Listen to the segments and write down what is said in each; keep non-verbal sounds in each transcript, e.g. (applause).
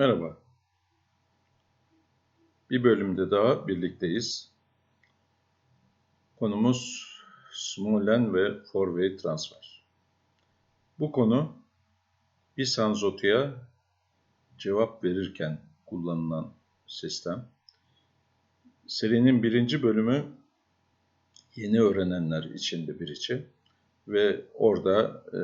Merhaba. Bir bölümde daha birlikteyiz. Konumuz Smolen ve Forway transfer. Bu konu bir sanzotuya cevap verirken kullanılan sistem. Serinin birinci bölümü yeni öğrenenler için de bir içi ve orada e,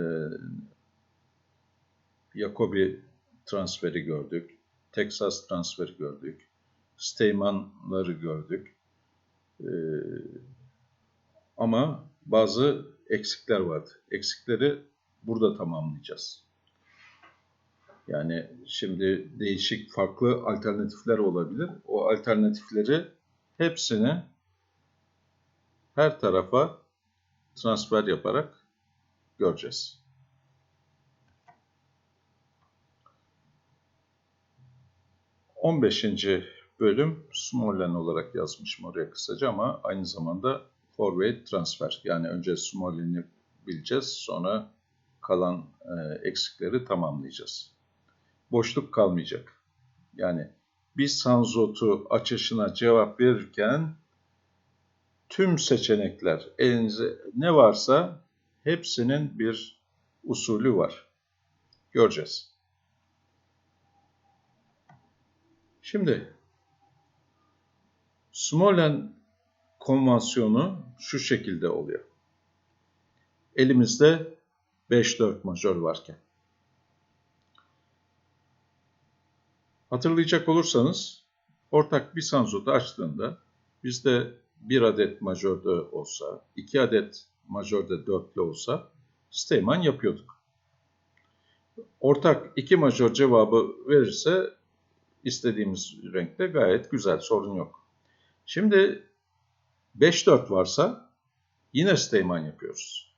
Jacobi transferi gördük. Texas transferi gördük. Steymanları gördük. Ee, ama bazı eksikler vardı. Eksikleri burada tamamlayacağız. Yani şimdi değişik farklı alternatifler olabilir. O alternatifleri hepsini her tarafa transfer yaparak göreceğiz. 15. bölüm Smollen olarak yazmışım oraya kısaca ama aynı zamanda forward transfer. Yani önce Smollen'i bileceğiz sonra kalan e, eksikleri tamamlayacağız. Boşluk kalmayacak. Yani bir sanzotu açışına cevap verirken tüm seçenekler elinize ne varsa hepsinin bir usulü var. Göreceğiz. Şimdi Smolen konvansiyonu şu şekilde oluyor. Elimizde 5-4 majör varken. Hatırlayacak olursanız ortak bir sanzotu açtığında bizde bir adet majörde olsa, iki adet majörde dörtlü olsa Steyman yapıyorduk. Ortak iki majör cevabı verirse istediğimiz renkte gayet güzel, sorun yok. Şimdi 5-4 varsa yine Steyman yapıyoruz.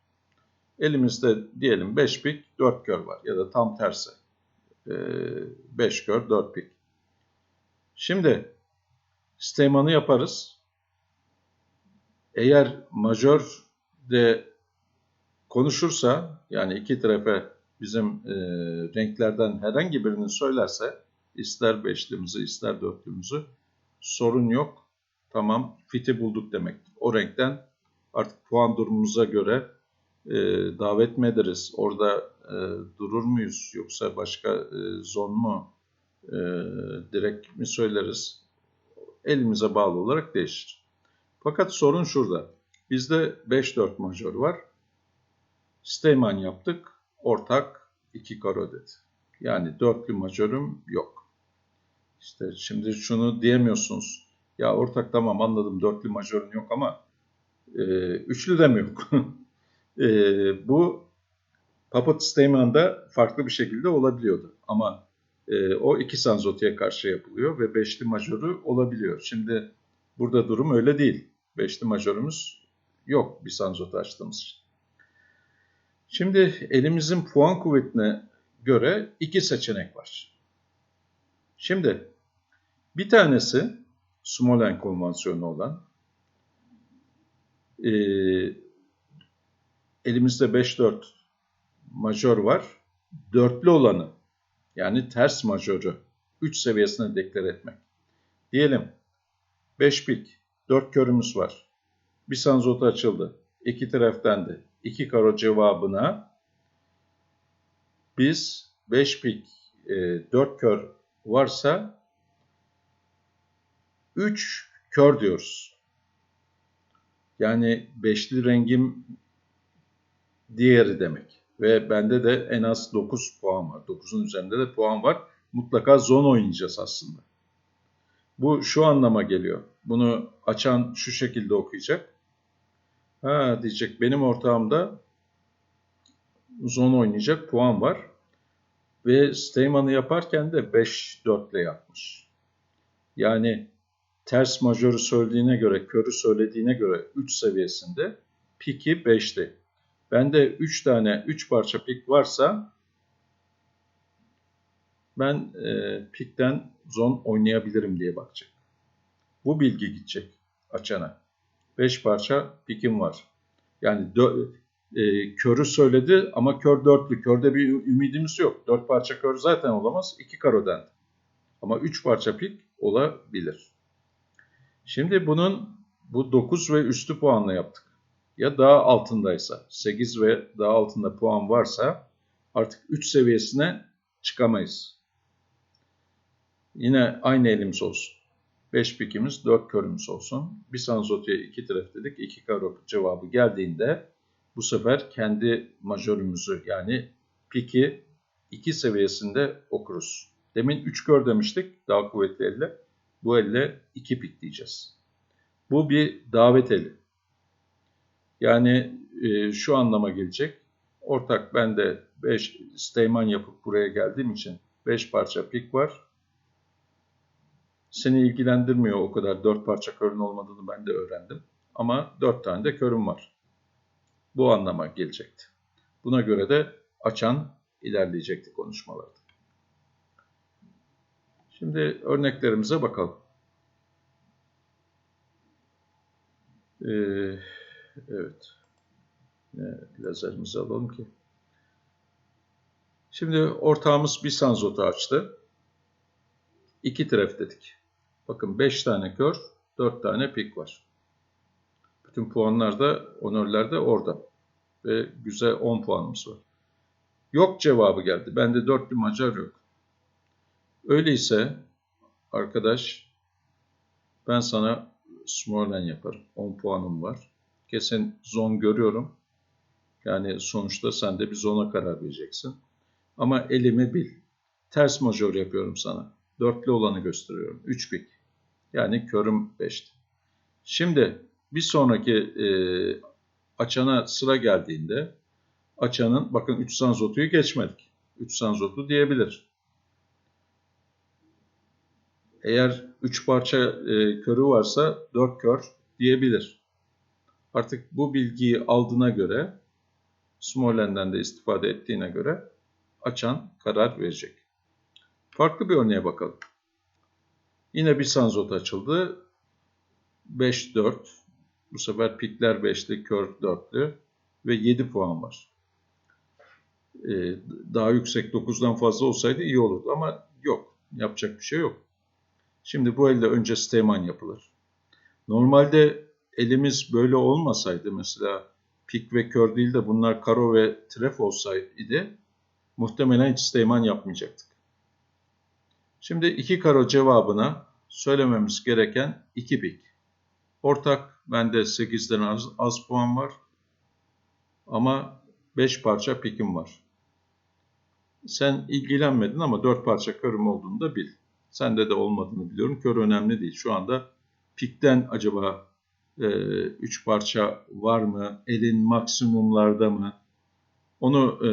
Elimizde diyelim 5 pik, 4 kör var ya da tam tersi. 5 kör, 4 pik. Şimdi Steyman'ı yaparız. Eğer majör de konuşursa yani iki tarafa bizim e, renklerden herhangi birini söylerse ister beşlimizi ister dörtlümüzü sorun yok. Tamam fiti bulduk demektir. O renkten artık puan durumumuza göre e, davet mi ederiz? Orada e, durur muyuz? Yoksa başka e, zon mu? E, direkt mi söyleriz? Elimize bağlı olarak değişir. Fakat sorun şurada. Bizde 5-4 majör var. Steyman yaptık. Ortak 2 karo dedi. Yani dörtlü majörüm yok. İşte şimdi şunu diyemiyorsunuz. Ya ortak tamam anladım dörtlü majörün yok ama e, üçlü de mi yok? (laughs) e, bu Puppet Stayman'da farklı bir şekilde olabiliyordu. Ama e, o iki sanzotiye karşı yapılıyor ve beşli majörü olabiliyor. Şimdi burada durum öyle değil. Beşli majörümüz yok bir sanzot açtığımız Şimdi elimizin puan kuvvetine göre iki seçenek var. Şimdi bir tanesi Smolen konvansiyonu olan e, elimizde 5-4 majör var. Dörtlü olanı yani ters majörü 3 seviyesine deklar etmek. Diyelim 5 pik, 4 körümüz var. Bir sanzot açıldı. İki taraftan da 2 karo cevabına biz 5 pik, e, 4 kör varsa 3 kör diyoruz. Yani beşli rengim diğeri demek. Ve bende de en az 9 puan var. 9'un üzerinde de puan var. Mutlaka zon oynayacağız aslında. Bu şu anlama geliyor. Bunu açan şu şekilde okuyacak. Ha diyecek benim ortağımda zon oynayacak puan var. Ve Steyman'ı yaparken de 5-4 ile yapmış. Yani ters majörü söylediğine göre, körü söylediğine göre 3 seviyesinde, piki 5'ti. Bende 3 tane 3 parça pik varsa ben e, pikten zon oynayabilirim diye bakacak. Bu bilgi gidecek açana. 5 parça pikim var. Yani e, körü söyledi ama kör dörtlü. Körde bir ümidimiz yok. Dört parça kör zaten olamaz. İki karo dendi. Ama 3 parça pik olabilir. Şimdi bunun bu 9 ve üstü puanla yaptık. Ya daha altındaysa, 8 ve daha altında puan varsa artık 3 seviyesine çıkamayız. Yine aynı elimiz olsun. 5 pikimiz, 4 körümüz olsun. Bir sanzotuya 2 tref dedik. 2 karo cevabı geldiğinde bu sefer kendi majörümüzü yani piki 2 seviyesinde okuruz. Demin 3 kör demiştik daha kuvvetli elle. Bu elle 2 pik diyeceğiz. Bu bir davet eli. Yani e, şu anlama gelecek. Ortak ben de 5 steyman yapıp buraya geldiğim için 5 parça pik var. Seni ilgilendirmiyor o kadar 4 parça körün olmadığını ben de öğrendim. Ama 4 tane de körüm var. Bu anlama gelecekti. Buna göre de açan ilerleyecekti konuşmalarda. Şimdi örneklerimize bakalım. Ee, evet. Lazerimizi alalım ki. Şimdi ortağımız bir sanzotu açtı. İki tref dedik. Bakın 5 tane kör, 4 tane pik var. Bütün puanlar da, onörler de orada. Ve güzel 10 puanımız var. Yok cevabı geldi. Bende dörtlü macar yok. Öyleyse arkadaş ben sana Smolен yaparım. 10 puanım var. Kesin zon görüyorum. Yani sonuçta sen de bir zona karar vereceksin. Ama elimi bil. Ters majör yapıyorum sana. Dörtlü olanı gösteriyorum. 3 pik. Yani körüm 5'ti. Şimdi bir sonraki e, açana sıra geldiğinde açanın bakın 3 sanzotuyu geçmedik. 3 sanzotu diyebilir. Eğer 3 parça e, körü varsa 4 kör diyebilir. Artık bu bilgiyi aldığına göre Smolen'den de istifade ettiğine göre açan karar verecek. Farklı bir örneğe bakalım. Yine bir sanzot açıldı. 5-4. Bu sefer pikler 5'li, kör 4'lü ve 7 puan var. Ee, daha yüksek 9'dan fazla olsaydı iyi olurdu ama yok. Yapacak bir şey yok. Şimdi bu elde önce steman yapılır. Normalde elimiz böyle olmasaydı mesela pik ve kör değil de bunlar karo ve tref olsaydı muhtemelen hiç steman yapmayacaktık. Şimdi iki karo cevabına söylememiz gereken iki pik. Ortak bende 8'den az, az puan var. Ama 5 parça pikim var. Sen ilgilenmedin ama 4 parça körüm olduğunu da bil. Sende de olmadığını biliyorum. Kör önemli değil. Şu anda pikten acaba 3 e, parça var mı? Elin maksimumlarda mı? Onu e,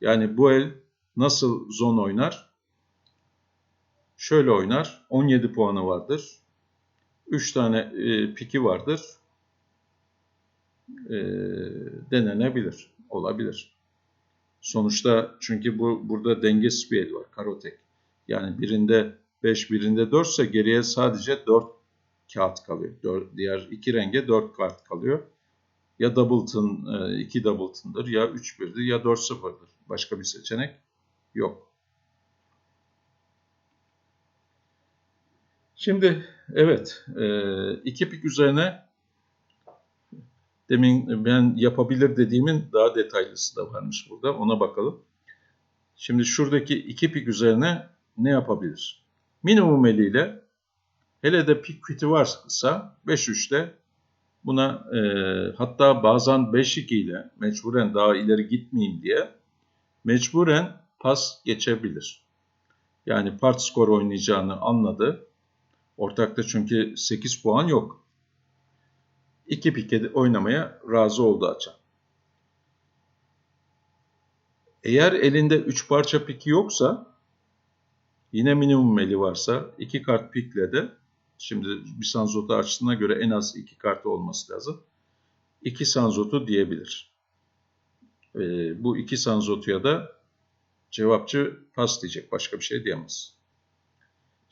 yani bu el nasıl zon oynar? Şöyle oynar. 17 puanı vardır. 3 tane e, piki vardır. E, denenebilir. Olabilir. Sonuçta çünkü bu burada dengesiz bir var. Karotek. Yani birinde 5 birinde 4 ise geriye sadece 4 kağıt kalıyor. 4, diğer iki renge 4 kart kalıyor. Ya doubleton 2 e, doubleton'dır ya 3 birdir ya 4 sıfırdır. Başka bir seçenek yok. Şimdi evet e, iki pik üzerine demin ben yapabilir dediğimin daha detaylısı da varmış burada. Ona bakalım. Şimdi şuradaki iki pik üzerine ne yapabilir? Minimum eliyle hele de pik kviti varsa 5-3'te buna e, hatta bazen 5-2 ile mecburen daha ileri gitmeyeyim diye mecburen pas geçebilir. Yani part skor oynayacağını anladı. Ortakta çünkü 8 puan yok. 2 pike oynamaya razı oldu açan. Eğer elinde 3 parça piki yoksa yine minimum eli varsa 2 kart pikle de şimdi bir sanzotu açtığına göre en az 2 kartı olması lazım. 2 sanzotu diyebilir. Ee, bu 2 sanzotuya da cevapçı pas diyecek. Başka bir şey diyemez.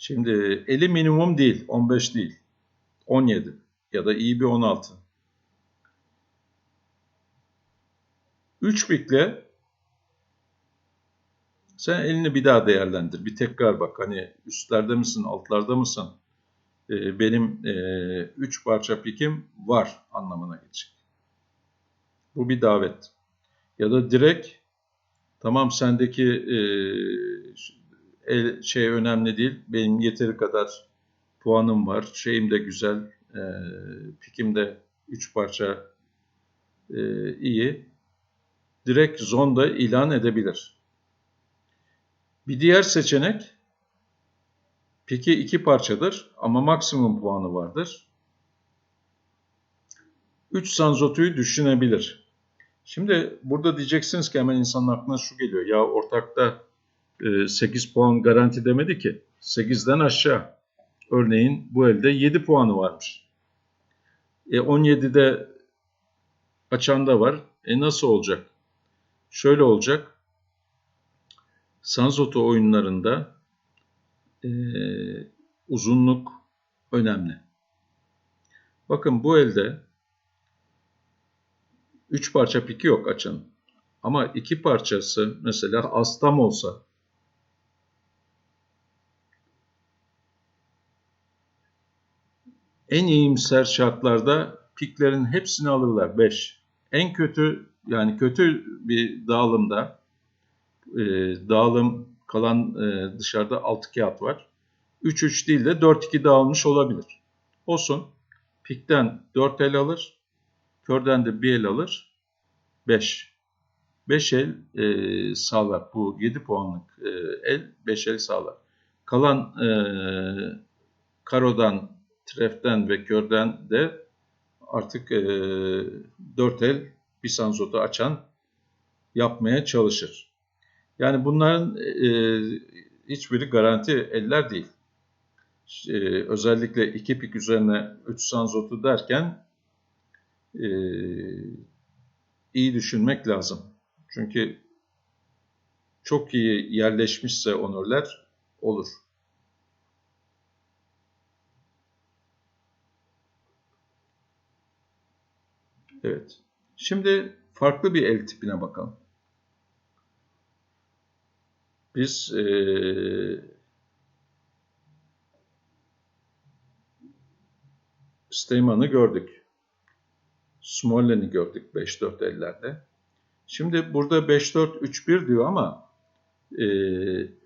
Şimdi eli minimum değil. 15 değil. 17 ya da iyi bir 16. 3 bikle Sen elini bir daha değerlendir. Bir tekrar bak. Hani üstlerde misin, altlarda mısın? Ee, benim e, üç parça pikim var anlamına gelecek. Bu bir davet. Ya da direkt tamam sendeki e, şey önemli değil. Benim yeteri kadar puanım var. Şeyim de güzel. E, pikim de üç parça e, iyi. Direkt zonda ilan edebilir. Bir diğer seçenek piki iki parçadır ama maksimum puanı vardır. 3 sanzotuyu düşünebilir. Şimdi burada diyeceksiniz ki hemen insanın aklına şu geliyor. Ya ortakta 8 puan garanti demedi ki. 8'den aşağı. Örneğin bu elde 7 puanı varmış. E 17'de açan da var. E nasıl olacak? Şöyle olacak. Sanzoto oyunlarında e, uzunluk önemli. Bakın bu elde 3 parça piki yok açanın. Ama iki parçası mesela astam olsa en iyimser şartlarda piklerin hepsini alırlar 5. En kötü yani kötü bir dağılımda e, dağılım kalan e, dışarıda 6 kağıt var. 3-3 değil de 4-2 dağılmış olabilir. Olsun. Pikten 4 el alır. Körden de 1 el alır. 5. 5 el e, sağlar. Bu 7 puanlık e, el 5 el sağlar. Kalan e, karodan, treften ve körden de artık e, 4 el bir sanzotu açan yapmaya çalışır. Yani bunların e, hiçbiri garanti eller değil. E, özellikle iki pik üzerine 3 sanzotu derken e, iyi düşünmek lazım. Çünkü çok iyi yerleşmişse onurlar olur. Evet. Şimdi farklı bir el tipine bakalım. Biz e, Steyman'ı gördük. Smollen'i gördük 5-4 ellerde. Şimdi burada 5-4-3-1 diyor ama e,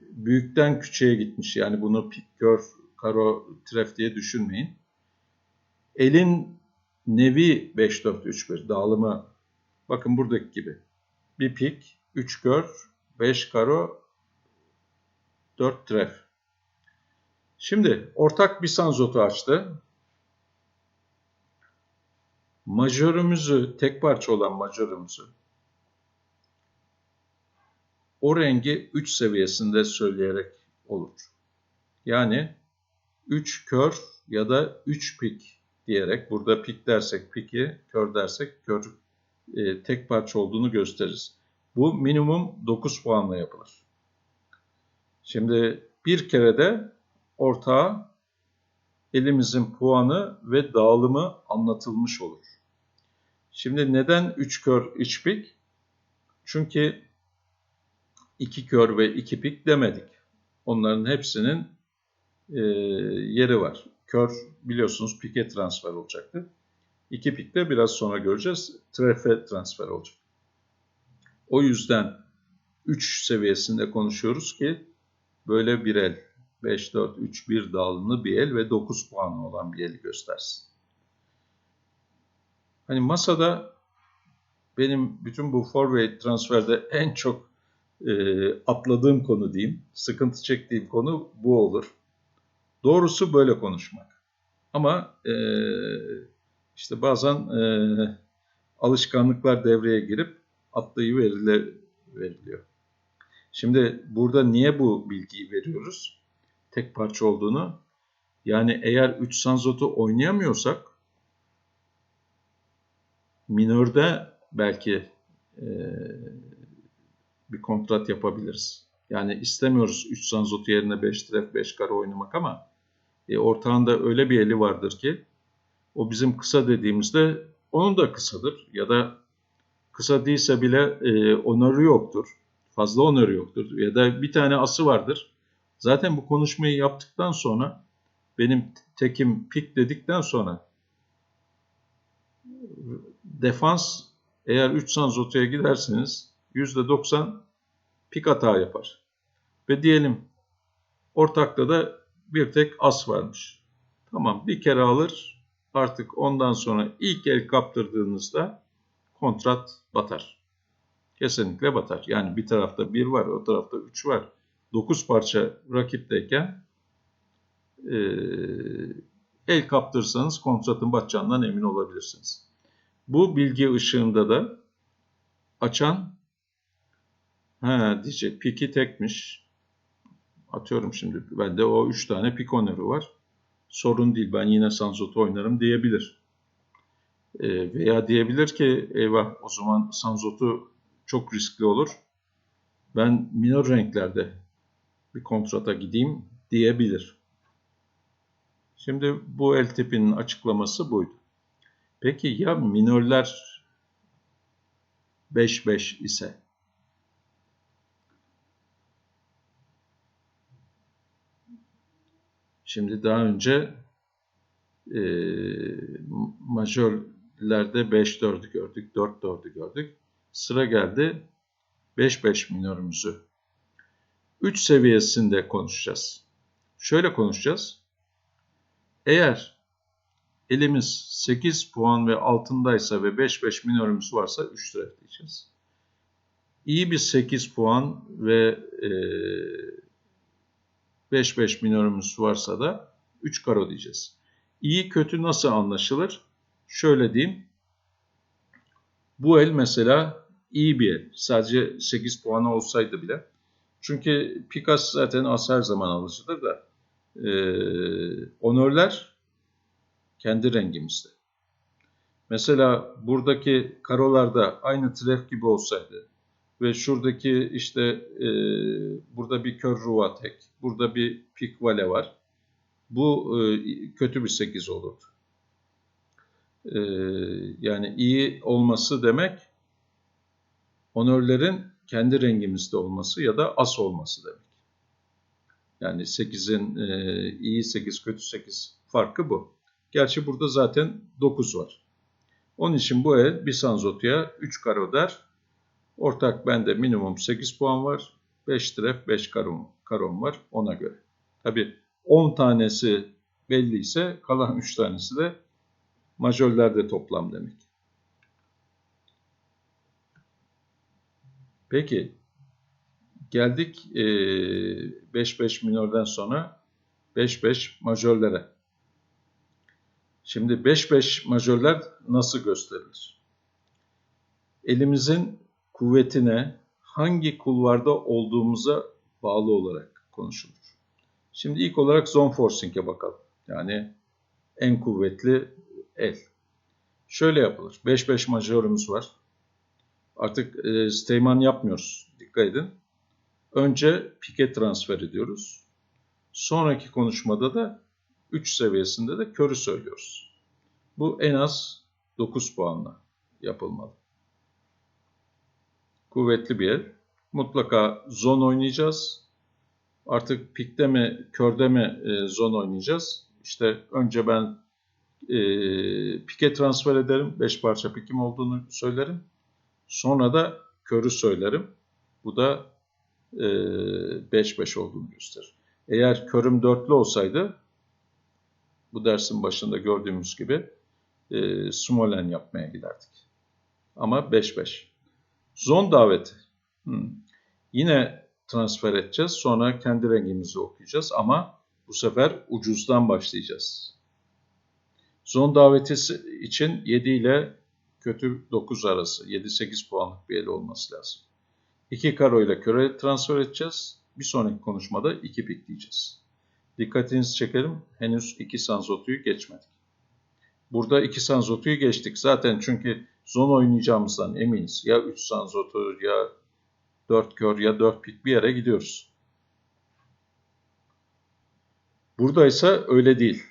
büyükten küçüğe gitmiş. Yani bunu pik, kör, karo, tref diye düşünmeyin. Elin nevi 5-4-3-1 dağılımı bakın buradaki gibi. Bir pik, 3 kör, 5 karo, 4 tref. Şimdi ortak bir sanzotu açtı. Majörümüzü, tek parça olan majörümüzü o rengi 3 seviyesinde söyleyerek olur. Yani 3 kör ya da 3 pik diyerek burada pik dersek piki, kör dersek kör e, tek parça olduğunu gösteririz. Bu minimum 9 puanla yapılır. Şimdi bir kere de ortağa elimizin puanı ve dağılımı anlatılmış olur. Şimdi neden 3 kör 3 pik? Çünkü 2 kör ve 2 pik demedik. Onların hepsinin e, yeri var. Kör biliyorsunuz pike transfer olacaktı. 2 pik de biraz sonra göreceğiz. Trefe transfer olacak. O yüzden 3 seviyesinde konuşuyoruz ki böyle bir el 5, 4, 3, 1 dağılımlı bir el ve 9 puanı olan bir eli göstersin. Hani masada benim bütün bu forward transferde en çok e, atladığım konu diyeyim, sıkıntı çektiğim konu bu olur. Doğrusu böyle konuşmak. Ama e, işte bazen e, alışkanlıklar devreye girip atlayı veriliyor. Şimdi burada niye bu bilgiyi veriyoruz? Tek parça olduğunu. Yani eğer 3 sanzotu oynayamıyorsak minörde belki e, bir kontrat yapabiliriz. Yani istemiyoruz 3 sanzotu yerine 5 tref 5 kare oynamak ama e, ortağında öyle bir eli vardır ki o bizim kısa dediğimizde onun da kısadır ya da kısa değilse bile e, onarı yoktur. Fazla onörü yoktur. Ya da bir tane ası vardır. Zaten bu konuşmayı yaptıktan sonra benim tekim pik dedikten sonra defans eğer 3 sanzotuya giderseniz %90 pik hata yapar. Ve diyelim ortakta da bir tek as varmış. Tamam bir kere alır artık ondan sonra ilk el kaptırdığınızda kontrat batar. Kesinlikle batar. Yani bir tarafta 1 var, o tarafta 3 var. 9 parça rakipteyken e, el kaptırsanız kontratın batacağından emin olabilirsiniz. Bu bilgi ışığında da açan ha diyecek piki tekmiş. Atıyorum şimdi bende o 3 tane pik onörü var. Sorun değil ben yine Sanzot'u oynarım diyebilir. E, veya diyebilir ki eyvah o zaman Sanzot'u çok riskli olur. Ben minor renklerde bir kontrata gideyim diyebilir. Şimdi bu el tipinin açıklaması buydu. Peki ya minörler 5-5 ise? Şimdi daha önce e, majörlerde 5-4'ü gördük, 4-4'ü gördük. Sıra geldi 5-5 minörümüzü. 3 seviyesinde konuşacağız. Şöyle konuşacağız. Eğer elimiz 8 puan ve altındaysa ve 5-5 minörümüz varsa 3 lira diyeceğiz. İyi bir 8 puan ve 5-5 minörümüz varsa da 3 karo diyeceğiz. İyi kötü nasıl anlaşılır? Şöyle diyeyim. Bu el mesela iyi bir el. Sadece 8 puanı olsaydı bile. Çünkü Pikas zaten as her zaman alıcıdır da. Ee, onörler kendi rengimizde. Mesela buradaki karolarda aynı tref gibi olsaydı ve şuradaki işte e, burada bir kör ruva tek, burada bir pik vale var. Bu e, kötü bir 8 olurdu. E, yani iyi olması demek onörlerin kendi rengimizde olması ya da as olması demek. Yani 8'in e, iyi 8, kötü 8 farkı bu. Gerçi burada zaten 9 var. Onun için bu el bir sanzotuya 3 karo der. Ortak bende minimum 8 puan var. 5 tref 5 karom, karom var ona göre. Tabi 10 tanesi belli ise kalan 3 tanesi de majörlerde toplam demek. Peki geldik 5-5 minörden sonra 5-5 majörlere. Şimdi 5-5 majörler nasıl gösterilir? Elimizin kuvvetine hangi kulvarda olduğumuza bağlı olarak konuşulur. Şimdi ilk olarak zone forcing'e bakalım. Yani en kuvvetli el. Şöyle yapılır. 5-5 majörümüz var. Artık e, Steyman yapmıyoruz. Dikkat edin. Önce pike transfer ediyoruz. Sonraki konuşmada da 3 seviyesinde de körü söylüyoruz. Bu en az 9 puanla yapılmalı. Kuvvetli bir el. Mutlaka zon oynayacağız. Artık pikte mi, körde mi e, zon oynayacağız? İşte önce ben e, pike transfer ederim. 5 parça pikim olduğunu söylerim. Sonra da körü söylerim. Bu da 5-5 e, olduğunu gösterir. Eğer körüm dörtlü olsaydı bu dersin başında gördüğümüz gibi e, Smolen yapmaya giderdik. Ama 5-5. Zon daveti. Hmm. Yine transfer edeceğiz. Sonra kendi rengimizi okuyacağız ama bu sefer ucuzdan başlayacağız. Zon davetisi için 7 ile kötü 9 arası 7-8 puanlık bir el olması lazım. 2 karo ile köre transfer edeceğiz. Bir sonraki konuşmada 2 pik diyeceğiz. Dikkatinizi çekelim. Henüz 2 sanzotuyu geçmedik. Burada 2 sanzotuyu geçtik. Zaten çünkü zon oynayacağımızdan eminiz. Ya 3 sanzotu ya 4 kör ya 4 pik bir yere gidiyoruz. Burada ise öyle değil.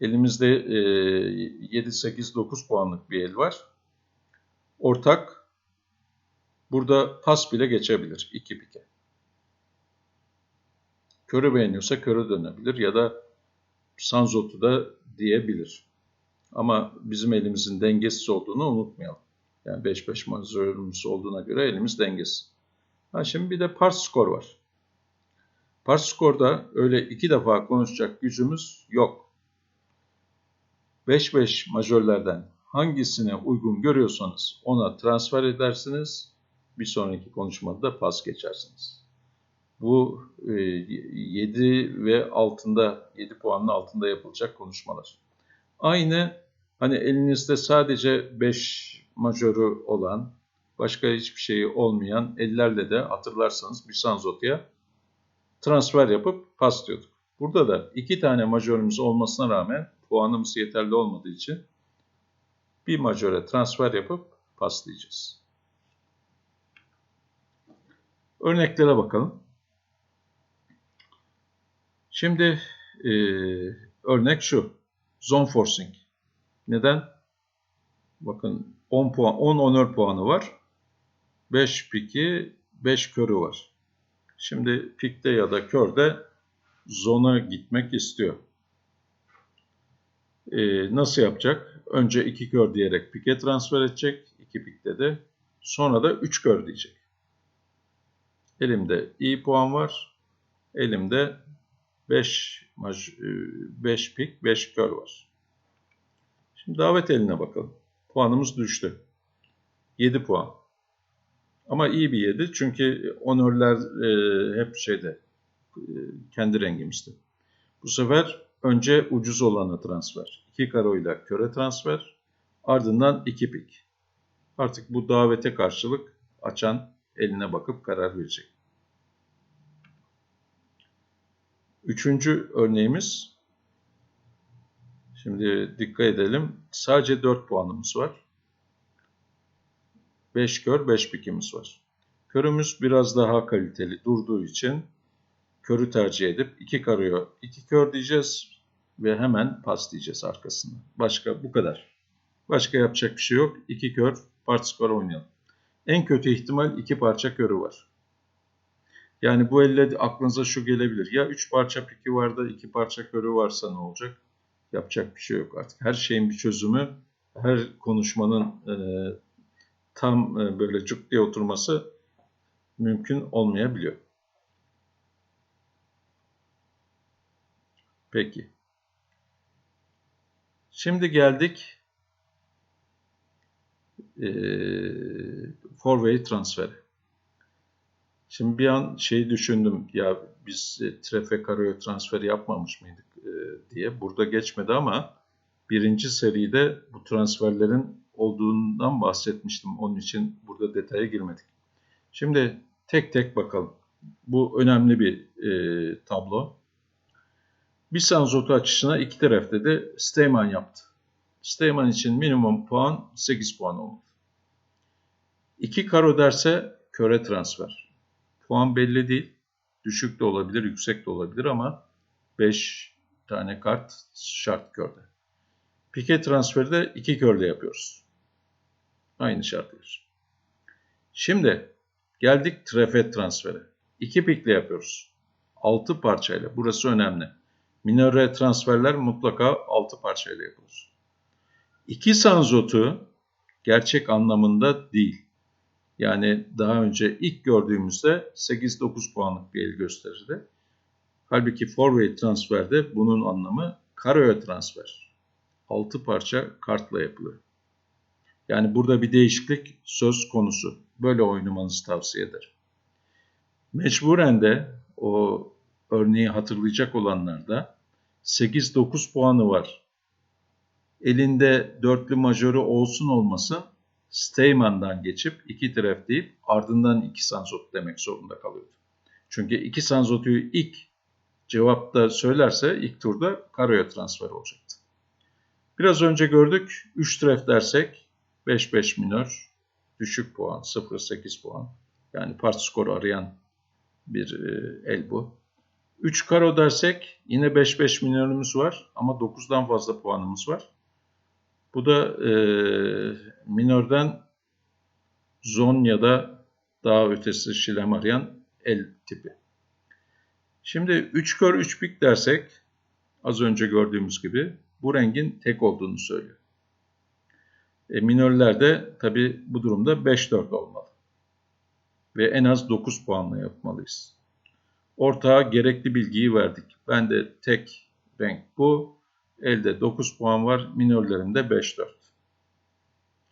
Elimizde e, 7, 8, 9 puanlık bir el var. Ortak Burada pas bile geçebilir. iki pike. Körü beğeniyorsa körü dönebilir ya da Sanzot'u da diyebilir. Ama bizim elimizin dengesiz olduğunu unutmayalım. Yani 5-5 mazörümüz olduğuna göre elimiz dengesiz. Ha şimdi bir de part skor var. Part skorda öyle iki defa konuşacak gücümüz yok. 5-5 majörlerden hangisine uygun görüyorsanız ona transfer edersiniz. Bir sonraki konuşmada da pas geçersiniz. Bu e, 7 ve altında 7 puanın altında yapılacak konuşmalar. Aynı hani elinizde sadece 5 majörü olan başka hiçbir şeyi olmayan ellerle de hatırlarsanız bir Sanzot'ya transfer yapıp pas. Burada da iki tane majörümüz olmasına rağmen puanımız yeterli olmadığı için bir majöre transfer yapıp paslayacağız. Örneklere bakalım. Şimdi e, örnek şu. Zone forcing. Neden? Bakın 10 puan, 10 honor puanı var. 5 piki, 5 körü var. Şimdi pikte ya da körde zona gitmek istiyor. Ee, nasıl yapacak? Önce 2 kör diyerek pike transfer edecek. 2 pikte de. Sonra da 3 kör diyecek. Elimde iyi puan var. Elimde 5 5 pik, 5 kör var. Şimdi davet eline bakalım. Puanımız düştü. 7 puan. Ama iyi bir 7 çünkü onörler e, hep şeyde e, kendi rengimizde. Bu sefer önce ucuz olana transfer. 2 karoyla köre transfer. Ardından 2 pik. Artık bu davete karşılık açan eline bakıp karar verecek. Üçüncü örneğimiz. Şimdi dikkat edelim. Sadece 4 puanımız var. 5 kör, 5 pikimiz var. Körümüz biraz daha kaliteli durduğu için körü tercih edip 2 karıyor, 2 kör diyeceğiz ve hemen pas diyeceğiz arkasında. Başka bu kadar. Başka yapacak bir şey yok. 2 kör, part skor oynayalım. En kötü ihtimal 2 parça körü var. Yani bu elle aklınıza şu gelebilir. Ya 3 parça piki var da 2 parça körü varsa ne olacak? Yapacak bir şey yok artık. Her şeyin bir çözümü, her konuşmanın e, tam e, böyle cuk diye oturması mümkün olmayabiliyor. Peki. Şimdi geldik e, forway transferi. Şimdi bir an şey düşündüm ya biz e, Trefe Karayo transferi yapmamış mıydık diye. Burada geçmedi ama birinci seride bu transferlerin olduğundan bahsetmiştim. Onun için burada detaya girmedik. Şimdi tek tek bakalım. Bu önemli bir e, tablo. Bir Sanzotu açışına iki tarafta da Steyman yaptı. Steyman için minimum puan 8 puan olmalı. İki karo derse köre transfer. Puan belli değil. Düşük de olabilir, yüksek de olabilir ama 5 tane kart şart körde. Pike transferi de 2 körde yapıyoruz. Aynı şartlar. Şimdi geldik trefet transferi. 2 pikle yapıyoruz. 6 parçayla. Burası önemli. Minore transferler mutlaka 6 parçayla yapılır. 2 sanzotu gerçek anlamında değil. Yani daha önce ilk gördüğümüzde 8-9 puanlık bir el gösterirdi. Halbuki forway transferde bunun anlamı karoya transfer. 6 parça kartla yapılıyor. Yani burada bir değişiklik söz konusu. Böyle oynamanızı tavsiye ederim. Mecburen de o örneği hatırlayacak olanlar da 8-9 puanı var. Elinde dörtlü majörü olsun olmasın Steyman'dan geçip iki tref deyip ardından iki sanzot demek zorunda kalıyordu. Çünkü iki sanzotuyu ilk cevapta söylerse ilk turda Karo'ya transfer olacaktı. Biraz önce gördük 3 tref dersek 5-5 minör düşük puan 0-8 puan. Yani part skoru arayan bir e, el bu. 3 karo dersek yine 5-5 minörümüz var ama 9'dan fazla puanımız var. Bu da e, minörden zon ya da daha ötesi şilem arayan el tipi. Şimdi 3 kör 3 pik dersek az önce gördüğümüz gibi bu rengin tek olduğunu söylüyor. E, minörlerde tabi bu durumda 5-4 olmalı. Ve en az 9 puanla yapmalıyız. Ortağa gerekli bilgiyi verdik. Ben de tek renk bu. Elde 9 puan var. Minörlerimde 5-4.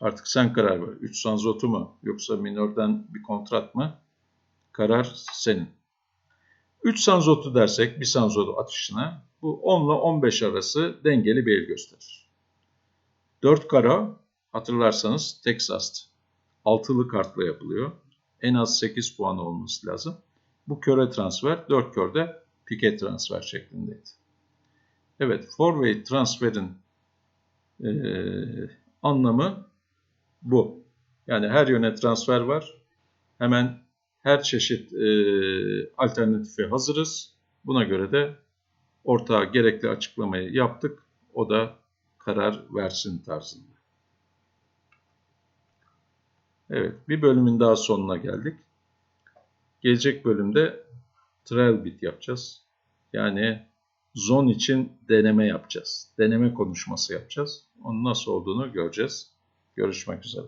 Artık sen karar ver. 3 sanzotu mu yoksa minörden bir kontrat mı? Karar senin. 3 sanzotu dersek bir sanzotu atışına bu 10 ile 15 arası dengeli bir el gösterir. 4 kara hatırlarsanız Texas altılı kartla yapılıyor. En az 8 puan olması lazım. Bu köre transfer 4 körde pike transfer şeklindeydi. Evet, four-way transferin e, anlamı bu. Yani her yöne transfer var. Hemen her çeşit e, alternatife hazırız. Buna göre de ortağa gerekli açıklamayı yaptık. O da karar versin tarzında. Evet, bir bölümün daha sonuna geldik. Gelecek bölümde trial bit yapacağız. Yani zon için deneme yapacağız. Deneme konuşması yapacağız. Onun nasıl olduğunu göreceğiz. Görüşmek üzere.